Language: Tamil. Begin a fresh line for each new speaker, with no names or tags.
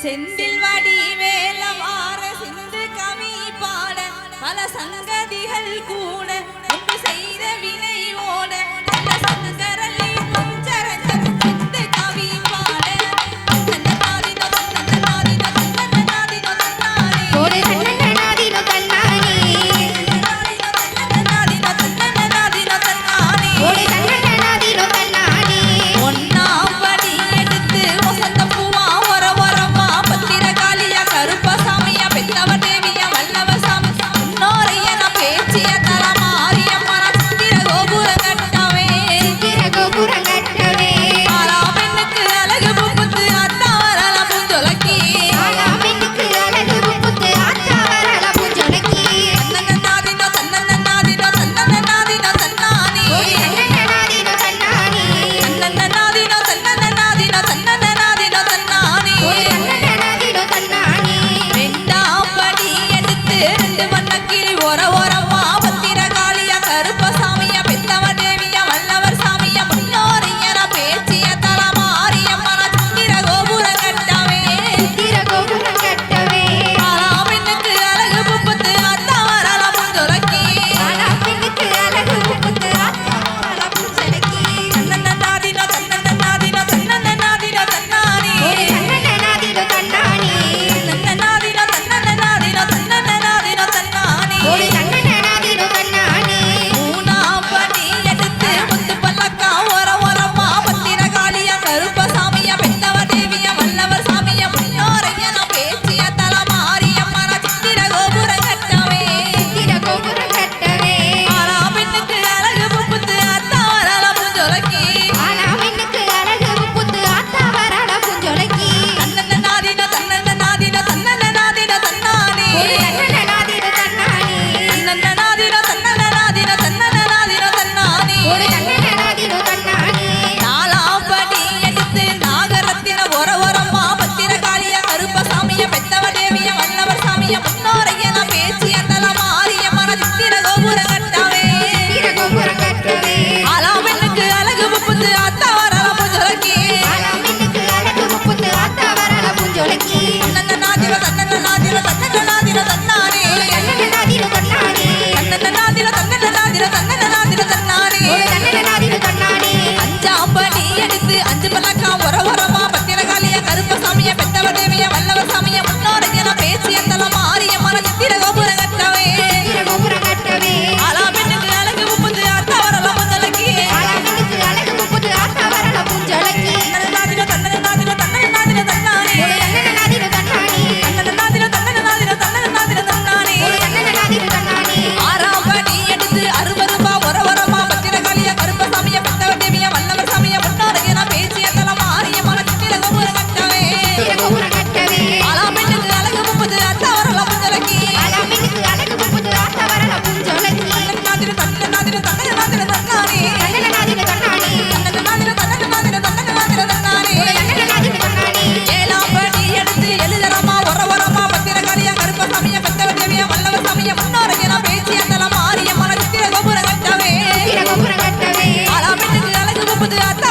செந்தில் வடிவேல வார சிந்து கவி பாட பல சங்கதிகள் கூட செய்த வினை ஓட அத்தாவரல அஞ்சு பல்லக்கா Put it out